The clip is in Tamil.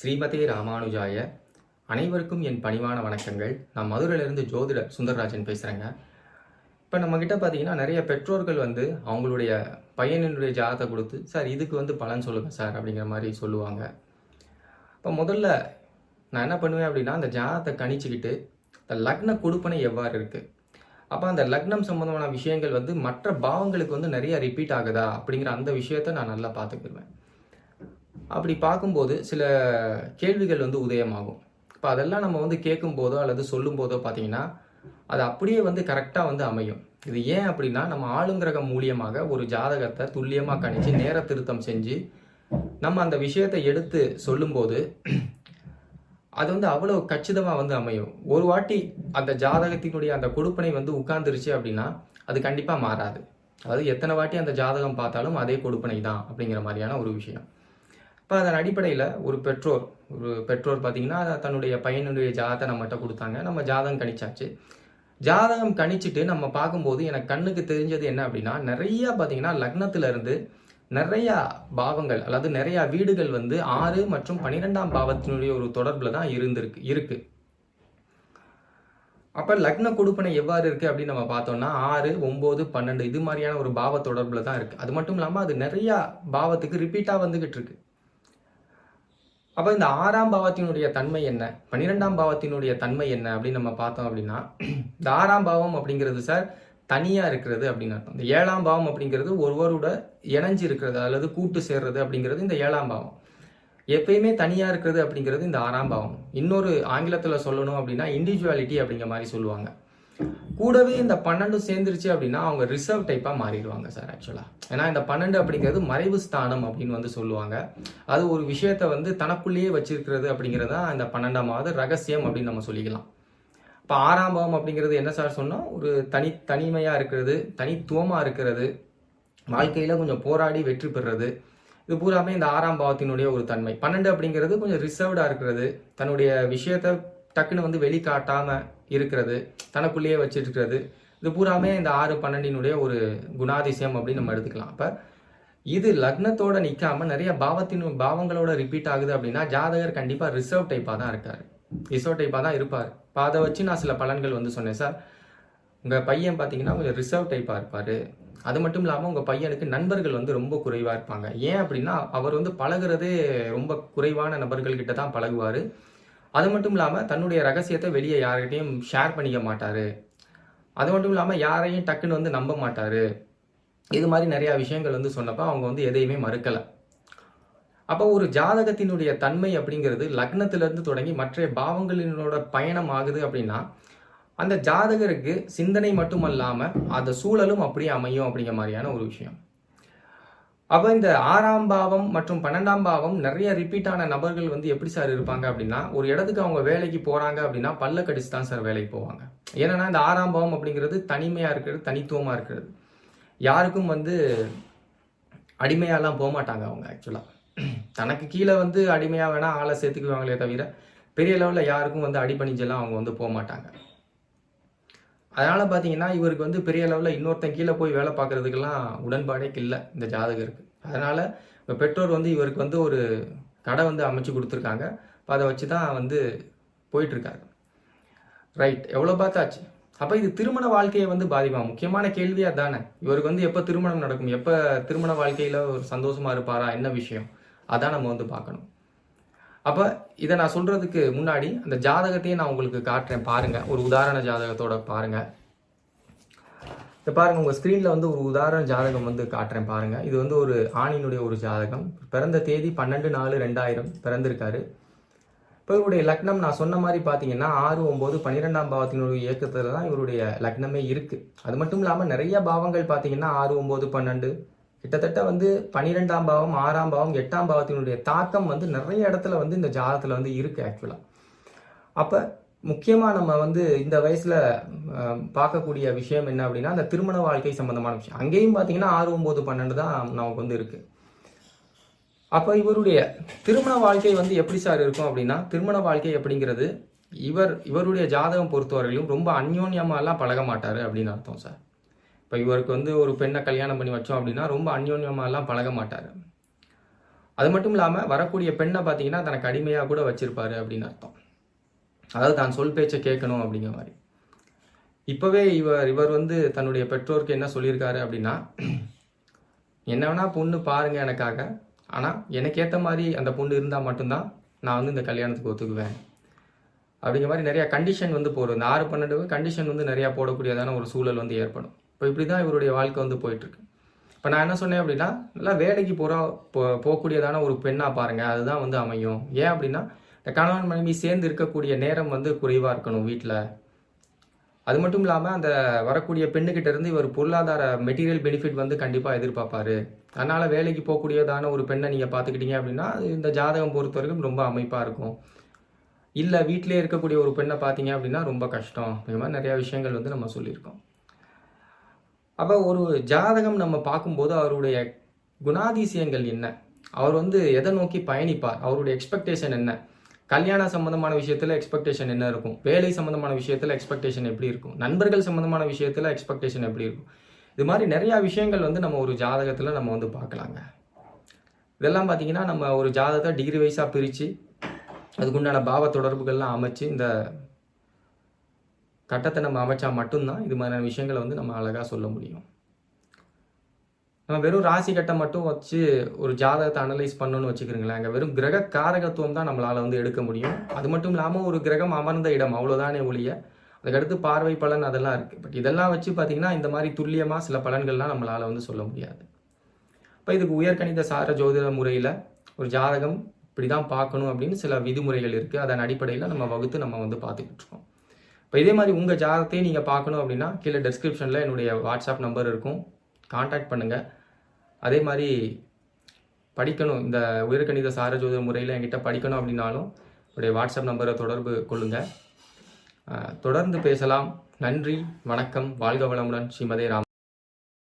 ஸ்ரீமதே ராமானுஜாய. அனைவருக்கும் என் பணிவான வணக்கங்கள். நான் மதுரையிலிருந்து ஜோதிடர் சுந்தரராஜன் பேசுகிறேங்க இப்போ நம்மக்கிட்ட பார்த்தீங்கன்னா நிறைய பெற்றோர்கள் வந்து அவங்களுடைய பையனினுடைய ஜாதகத்தை கொடுத்து சார் இதுக்கு வந்து பலன் சொல்லுங்கள் சார் அப்படிங்கிற மாதிரி சொல்லுவாங்க. இப்போ முதல்ல நான் என்ன பண்ணுவேன் அப்படின்னா அந்த ஜாதகத்தை கணிச்சுக்கிட்டு இந்த லக்ன கொடுப்பனை எவ்வாறு இருக்குது அப்போ அந்த லக்னம் சம்மந்தமான விஷயங்கள் வந்து மற்ற பாவங்களுக்கு வந்து நிறைய ரிப்பீட் ஆகுதா அப்படிங்கிற அந்த விஷயத்தை நான் நல்லா பார்த்துக்கிடுவேன் அப்படி பார்க்கும்போது சில கேள்விகள் வந்து உதயமாகும். இப்போ அதெல்லாம் நம்ம வந்து கேட்கும்போதோ அல்லது சொல்லும்போதோ பார்த்தீங்கன்னா அது அப்படியே வந்து கரெக்டாக வந்து அமையும். இது ஏன் அப்படின்னா நம்ம ஆளுங்கிரகம் மூலியமாக ஒரு ஜாதகத்தை துல்லியமாக கணிச்சு நேர திருத்தம் செஞ்சு நம்ம அந்த விஷயத்தை எடுத்து சொல்லும்போது அது வந்து அவ்வளோ கச்சிதமாக வந்து அமையும். ஒரு வாட்டி அந்த ஜாதகத்தினுடைய அந்த கொடுப்பனை வந்து உட்கார்ந்துருச்சு அப்படின்னா அது கண்டிப்பாக மாறாது. அதாவது எத்தனை வாட்டி அந்த ஜாதகம் பார்த்தாலும் அதே கொடுப்பனை தான் அப்படிங்கிற மாதிரியான ஒரு விஷயம். இப்போ அதன் அடிப்படையில் ஒரு பெற்றோர் ஒரு பெற்றோர் பார்த்தீங்கன்னா தன்னுடைய பையனுடைய ஜாதகத்தை நம்மகிட்ட கொடுத்தாங்க. நம்ம ஜாதகம் கணிச்சாச்சு. ஜாதகம் கணிச்சிட்டு நம்ம பார்க்கும்போது எனக்கு கண்ணுக்கு தெரிஞ்சது என்ன அப்படின்னா நிறையா பார்த்தீங்கன்னா லக்னத்திலிருந்து நிறையா பாவங்கள் அதாவது நிறையா வீடுகள் வந்து ஆறு மற்றும் பன்னிரெண்டாம் பாவத்தினுடைய ஒரு தொடர்பில் தான் இருந்திருக்கு இருக்கு. அப்போ லக்ன கொடுப்பனை எவ்வாறு இருக்குது அப்படின்னு நம்ம பார்த்தோம்னா ஆறு ஒம்பது பன்னெண்டு இது மாதிரியான ஒரு பாவ தொடர்பில் தான் இருக்குது அது மட்டும் இல்லாமல் அது நிறையா பாவத்துக்கு ரிப்பீட்டாக வந்துக்கிட்டு இருக்கு. அப்போ இந்த ஆறாம் பாவத்தினுடைய தன்மை என்ன? பன்னிரெண்டாம் பாவத்தினுடைய தன்மை என்ன அப்படின்னு நம்ம பார்த்தோம் அப்படின்னா இந்த ஆறாம் பாவம் அப்படிங்கிறது சார் தனியாக இருக்கிறது அப்படின்னு அர்த்தம். இந்த ஏழாம் பாவம் அப்படிங்கிறது ஒருவரோட இணைஞ்சு இருக்கிறது அல்லது கூட்டு சேர்றது அப்படிங்கிறது இந்த ஏழாம் பாவம். எப்பயுமே தனியாக இருக்கிறது அப்படிங்கிறது இந்த ஆறாம் பாவம். இன்னொரு ஆங்கிலத்தில் சொல்லணும் அப்படின்னா இண்டிவிஜுவாலிட்டி அப்படிங்கிற மாதிரி சொல்லுவாங்க. கூடவே இந்த பன்னெண்டும் சேர்ந்துருச்சு அப்படின்னா அவங்க ரிசர்வ் டைப்பாக மாறிடுவாங்க சார் ஆக்சுவலாக ஏன்னா இந்த பன்னெண்டு அப்படிங்கிறது மறைவு ஸ்தானம் அப்படின்னு வந்து சொல்லுவாங்க. அது ஒரு விஷயத்த வந்து தனக்குள்ளேயே வச்சிருக்கிறது அப்படிங்கிறது தான் இந்த பன்னெண்டாமாவது ரகசியம் அப்படின்னு நம்ம சொல்லிக்கலாம். இப்போ ஆறாம் பாவம் அப்படிங்கிறது என்ன சார் சொன்னால் ஒரு தனி தனிமையாக இருக்கிறது தனித்துவமாக இருக்கிறது வாழ்க்கையில் கொஞ்சம் போராடி வெற்றி பெறுறது. இது பூராமே இந்த ஆறாம் பாவத்தினுடைய ஒரு தன்மை. பன்னெண்டு அப்படிங்கிறது கொஞ்சம் ரிசர்வ்டாக இருக்கிறது. தன்னுடைய விஷயத்த டக்குன்னு வந்து வெளிக்காட்டாமல் இருக்கிறது தனக்குள்ளேயே வச்சிருக்கிறது இது பூராமே இந்த ஆறு பன்னெண்டினுடைய ஒரு குணாதிசயம் அப்படின்னு நம்ம எடுத்துக்கலாம். அப்போ இது லக்னத்தோட நிற்காம நிறைய பாவத்தின் பாவங்களோட ரிப்பீட் ஆகுது அப்படின்னா ஜாதகர் கண்டிப்பாக ரிசர்வ் டைப்பாக தான் இருக்கார். ரிசர்வ் டைப்பாக தான் இருப்பார். இப்போ அதை வச்சு நான் சில பலன்கள் வந்து சொன்னேன் சார். உங்கள் பையன் பார்த்தீங்கன்னா கொஞ்சம் ரிசர்வ் டைப்பாக இருப்பார். அது மட்டும் இல்லாமல் உங்கள் பையனுக்கு நண்பர்கள் வந்து ரொம்ப குறைவாக இருப்பாங்க. ஏன் அப்படின்னா அவர் வந்து பழகுறதே ரொம்ப குறைவான நபர்கள்கிட்ட தான் பழகுவார். அது மட்டும் இல்லாமல் தன்னுடைய ரகசியத்தை வெளியே யார்கிட்டையும் ஷேர் பண்ணிக்க மாட்டார். அது மட்டும் இல்லாமல் யாரையும் டக்குன்னு வந்து நம்ப மாட்டார். இது மாதிரி நிறையா விஷயங்கள் வந்து சொன்னப்போ அவங்க வந்து எதையுமே மறுக்கலை. அப்போ ஒரு ஜாதகத்தினுடைய தன்மை அப்படிங்கிறது லக்னத்திலிருந்து தொடங்கி மற்ற பாவங்களினோட பயணம் ஆகுது அப்படின்னா அந்த ஜாதகருக்கு சிந்தனை மட்டுமல்லாம அந்த சூழலும் அப்படியே அமையும் அப்படிங்கிற மாதிரியான ஒரு விஷயம். அப்போ இந்த ஆறாம் பாவம் மற்றும் பன்னெண்டாம் பாவம் நிறைய ரிப்பீட்டான நபர்கள் வந்து எப்படி சார் இருப்பாங்க அப்படின்னா ஒரு இடத்துக்கு அவங்க வேலைக்கு போகிறாங்க அப்படின்னா பல்ல கடிச்சு தான் சார் வேலைக்கு போவாங்க. ஏன்னா இந்த ஆறாம் பாவம் அப்படிங்கிறது தனிமையாக இருக்கிறது தனித்துவமாக இருக்கிறது. யாருக்கும் வந்து அடிமையாலாம் போக மாட்டாங்க அவங்க ஆக்சுவலாக தனக்கு கீழே வந்து அடிமையாக வேணால் ஆளை சேர்த்துக்குவாங்களே தவிர பெரிய லெவலில் யாருக்கும் வந்து அடிபணிஞ்செல்லாம் அவங்க வந்து போக மாட்டாங்க அதனால் பார்த்தீங்கன்னா இவருக்கு வந்து பெரிய லெவலில் இன்னொருத்தன் கீழே போய் வேலை பார்க்குறதுக்கெல்லாம் உடன்பாடே இல்லை இந்த ஜாதகருக்கு அதனால் இப்போ பெற்றோர் வந்து இவருக்கு வந்து ஒரு கடை வந்து அமைச்சு கொடுத்துருக்காங்க. இப்போ அதை வச்சு தான் வந்து போயிட்டுருக்காரு. ரைட் எவ்வளோ பார்த்தாச்சு? அப்போ இது திருமண வாழ்க்கையை வந்து பாதிப்பா? முக்கியமான கேள்வியாக தானே. இவருக்கு வந்து எப்போ திருமணம் நடக்கும்? எப்போ திருமண வாழ்க்கையில் ஒரு சந்தோஷமாக இருப்பாரா? என்ன விஷயம்? அதான் நம்ம வந்து பார்க்கணும். அப்போ இதை நான் சொல்கிறதுக்கு முன்னாடி அந்த ஜாதகத்தையே நான் உங்களுக்கு காட்டுறேன் பாருங்கள் ஒரு உதாரண ஜாதகத்தோட பாருங்கள் இப்போ பாருங்கள் உங்கள் ஸ்க்ரீனில் வந்து ஒரு உதாரண ஜாதகம் வந்து காட்டுறேன் பாருங்கள் இது வந்து ஒரு ஆணினுடைய ஒரு ஜாதகம். பிறந்த தேதி பன்னெண்டு நாலு ரெண்டாயிரம் பிறந்திருக்காரு. இப்போ இவருடைய லக்னம் நான் சொன்ன மாதிரி பார்த்தீங்கன்னா ஆறு ஒம்பது பன்னிரெண்டாம் பாவத்தினுடைய இயக்கத்தில் தான் இவருடைய லக்னமே இருக்குது அது மட்டும் இல்லாமல் நிறைய பாவங்கள் பார்த்தீங்கன்னா ஆறு ஒம்பது பன்னெண்டு கிட்டத்தட்ட வந்து பன்னிரெண்டாம் பாவம் ஆறாம் பாவம் எட்டாம் பாவத்தினுடைய தாக்கம் வந்து நிறைய இடத்துல வந்து இந்த ஜாதகத்தில் வந்து இருக்குது ஆக்சுவலாக அப்போ முக்கியமாக நம்ம வந்து இந்த வயசில் பார்க்கக்கூடிய விஷயம் என்ன அப்படின்னா அந்த திருமண வாழ்க்கை சம்பந்தமான விஷயம். அங்கேயும் பார்த்தீங்கன்னா ஆறு ஒம்பது பன்னெண்டு தான் நமக்கு வந்து இருக்குது அப்போ இவருடைய திருமண வாழ்க்கை வந்து எப்படி சார் இருக்கும் அப்படின்னா திருமண வாழ்க்கை அப்படிங்கிறது இவர் இவருடைய ஜாதகம் பொறுத்தவரையிலும் ரொம்ப அந்யோன்யமாலாம் பழக மாட்டார் அப்படின்னு அர்த்தம் சார் இப்போ இவருக்கு வந்து ஒரு பெண்ணை கல்யாணம் பண்ணி வச்சோம் அப்படின்னா ரொம்ப அந்யோன்யமாலாம் பழக மாட்டார். அது மட்டும் இல்லாமல் வரக்கூடிய பெண்ணை பார்த்தீங்கன்னா தனக்கு அடிமையாக கூட வச்சுருப்பாரு அப்படின்னு அர்த்தம். அதாவது தான் சொல் பேச்சை கேட்கணும் அப்படிங்கிற மாதிரி. இப்போவே இவர் இவர் வந்து தன்னுடைய பெற்றோருக்கு என்ன சொல்லியிருக்காரு அப்படின்னா என்ன வேணால் பொண்ணு பாருங்க எனக்காக ஆனால் எனக்கு ஏற்ற மாதிரி அந்த பொண்ணு இருந்தால் மட்டும்தான் நான் வந்து இந்த கல்யாணத்துக்கு ஒத்துக்குவேன். அப்படிங்கிற மாதிரி நிறையா கண்டிஷன் வந்து போடுறது இந்த ஆறு பன்னெண்டு கண்டிஷன் வந்து நிறையா போடக்கூடியதான ஒரு சூழல் வந்து ஏற்படும். இப்போ இப்படி தான் இவருடைய வாழ்க்கை வந்து போயிட்டுருக்கு. இப்போ நான் என்ன சொன்னேன் அப்படின்னா நல்லா வேலைக்கு போகிற போ போகக்கூடியதான ஒரு பெண்ணாக பாருங்கள் அதுதான் வந்து அமையும். ஏன் அப்படின்னா இந்த கணவன் மனைவி சேர்ந்து இருக்கக்கூடிய நேரம் வந்து குறைவாக இருக்கணும் வீட்டில் அது மட்டும் இல்லாமல் அந்த வரக்கூடிய பெண்ணுக்கிட்ட இருந்து இவர் பொருளாதார மெட்டீரியல் பெனிஃபிட் வந்து கண்டிப்பாக எதிர்பார்ப்பாரு. அதனால் வேலைக்கு போகக்கூடியதான ஒரு பெண்ணை நீங்கள் பார்த்துக்கிட்டீங்க அப்படின்னா இந்த ஜாதகம் பொறுத்த வரைக்கும் ரொம்ப அமைப்பாக இருக்கும். இல்லை வீட்டிலே இருக்கக்கூடிய ஒரு பெண்ணை பார்த்தீங்க அப்படின்னா ரொம்ப கஷ்டம். இந்த மாதிரி நிறையா விஷயங்கள் வந்து நம்ம சொல்லியிருக்கோம். அப்போ ஒரு ஜாதகம் நம்ம பார்க்கும்போது அவருடைய குணாதிசயங்கள் என்ன? அவர் வந்து எதை நோக்கி பயணிப்பார்? அவருடைய எக்ஸ்பெக்டேஷன் என்ன? கல்யாண சம்பந்தமான விஷயத்தில் எக்ஸ்பெக்டேஷன் என்ன இருக்கும்? வேலை சம்பந்தமான விஷயத்தில் எக்ஸ்பெக்டேஷன் எப்படி இருக்கும்? நண்பர்கள் சம்பந்தமான விஷயத்தில் எக்ஸ்பெக்டேஷன் எப்படி இருக்கும்? இது மாதிரி நிறையா விஷயங்கள் வந்து நம்ம ஒரு ஜாதகத்தில் நம்ம வந்து பார்க்கலாங்க. இதெல்லாம் பார்த்தீங்கன்னா நம்ம ஒரு ஜாதகத்தை டிகிரி வைஸாக பிரித்து அதுக்குண்டான பாவ தொடர்புகள்லாம் அமைச்சு இந்த கட்டத்தை நம்ம அமைச்சா மட்டும்தான் இது மாதிரியான விஷயங்களை வந்து நம்ம அழகாக சொல்ல முடியும். நம்ம வெறும் ராசி கட்டம் மட்டும் வச்சு ஒரு ஜாதகத்தை அனலைஸ் பண்ணணும்னு வச்சுக்கிறீங்களேன் அங்கே வெறும் கிரக காரகத்துவம் தான் நம்மளால் வந்து எடுக்க முடியும். அது மட்டும் இல்லாமல் ஒரு கிரகம் அமர்ந்த இடம் அவ்வளோதானே ஒழிய அதுக்கடுத்து பார்வை பலன் அதெல்லாம் இருக்குது பட் இதெல்லாம் வச்சு பார்த்தீங்கன்னா இந்த மாதிரி துல்லியமாக சில பலன்கள்லாம் நம்மளால் வந்து சொல்ல முடியாது. இப்போ இதுக்கு உயர்கணித சார ஜோதிட முறையில் ஒரு ஜாதகம் இப்படி தான் பார்க்கணும் அப்படின்னு சில விதிமுறைகள் இருக்குது அதன் அடிப்படையில் நம்ம வகுத்து நம்ம வந்து பார்த்துக்கிட்டு இருக்கோம். இப்போ இதே மாதிரி உங்கள் ஜாதகத்தையும் நீங்கள் பார்க்கணும் அப்படின்னா கீழே டெஸ்கிரிப்ஷனில் என்னுடைய வாட்ஸ்அப் நம்பர் இருக்கும். காண்டாக்ட் பண்ணுங்கள் அதே மாதிரி படிக்கணும். இந்த உயர்கணித சாரஜோத முறையில் என்கிட்ட படிக்கணும் அப்படின்னாலும் என்னுடைய வாட்ஸ்அப் நம்பரை தொடர்பு கொள்ளுங்கள் தொடர்ந்து பேசலாம். நன்றி வணக்கம். வாழ்க வளமுடன். ஸ்ரீமதே ராம்